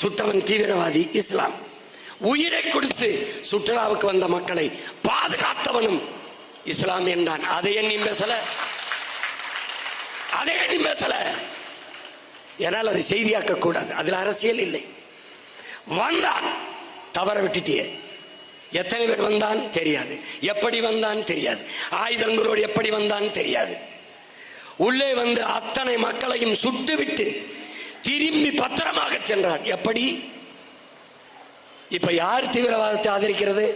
சுட்டவன் தீவிரவாதி இஸ்லாம். உயிரை கொடுத்து சுற்றுலாவுக்கு வந்த மக்களை பாதுகாத்தவனும் இஸ்லாம் என்றான். அதை எண்ணி பேசல? அதை எண்ணி பேசல? ஏனால் அது செய்தியாக்க கூடாது. அதில் அரசியல் இல்லை. வந்தான். தவற விட்டுட்டியே. எத்தனை பேர் வந்தான்? தெரியாது. எப்படி வந்தான்? தெரியாது. ஆயுதங்களோடு எப்படி வந்தான்? தெரியாது. உள்ளே வந்து அத்தனை மக்களையும் சுட்டுவிட்டு திரும்பி பத்திரமாக சென்றான். எப்படி? இப்ப யார் தீவிரவாதத்தை ஆதரிக்கிறது?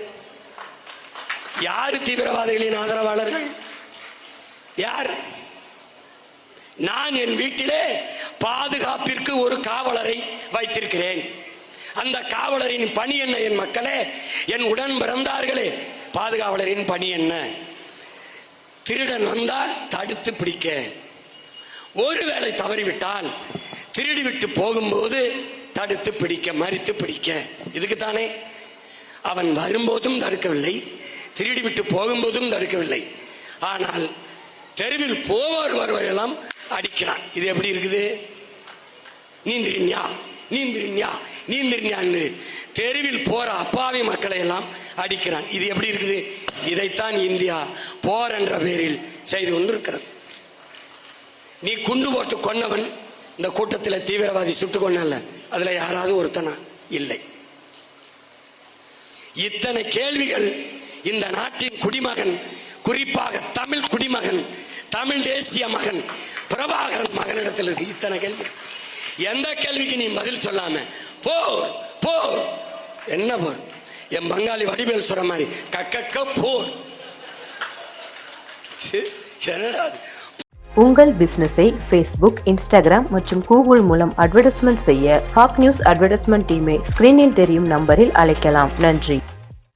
யார் தீவிரவாதிகளின் ஆதரவாளர்கள்? யார்? நான் என் வீட்டிலே பாதுகாப்பிற்கு ஒரு காவலரை வைத்திருக்கிறேன். அந்த காவலரின் பணி என்ன என் மக்களே? என் உடன் பிறந்தார்களே பாதுகாவலரின் பணி என்ன? திருடன் வந்தால் தடுத்து பிடிக்க. ஒருவேளை தவறிவிட்டால் திருடி விட்டு போகும்போது தடுத்து பிடிக்க மறித்து பிடிக்க. இதுக்கு தானே அவன் வரும்போதும் தடுக்கவில்லை திருடி விட்டு போகும்போதும் தடுக்கவில்லை. ஆனால் தெருவில் போவார் வருவரெல்லாம் அடிக்கிறான். இது எப்படி இருக்குது? நீந்திரின்யா நீந்திரின்யா நீந்திரின்யான்னு தெருவில் போற அப்பாவி மக்களை எல்லாம் அடிக்கிறான். இது எப்படி இருக்குது? இதைத்தான் இந்தியா போர் என்ற பேரில் செய்து கொண்டிருக்கிறது. நீ குண்டு போட்டு கொன்னவன் இந்த கூட்டத்தில் தீவிரவாதி சுட்டு கொண்டால அதுல யாராவது ஒருத்தனா? இல்லை. இத்தனை கேள்விகள் இந்த நாட்டின் குடிமகன் குறிப்பாக தமிழ் குடிமகன் தமிழ் தேசிய மகன் பிரபாகரன் மகனிடத்தில் இருக்கு இத்தனை கேள்வி. எந்த கேள்விக்கு நீ பதில் சொல்லாம போர் போர். என்ன போர்? என் பங்காளி வடிவேல் சொல்ற மாதிரி கக்கக்க போர். என்னடா உங்கள் பிசினஸை ஃபேஸ்புக் இன்ஸ்டாகிராம் மற்றும் கூகுள் மூலம் அட்வர்டைஸ்மெண்ட் செய்ய ஹாக் நியூஸ் அட்வர்டைஸ்மெண்ட் டீமை ஸ்கிரீனில் தெரியும் நம்பரில் அழைக்கலாம். நன்றி.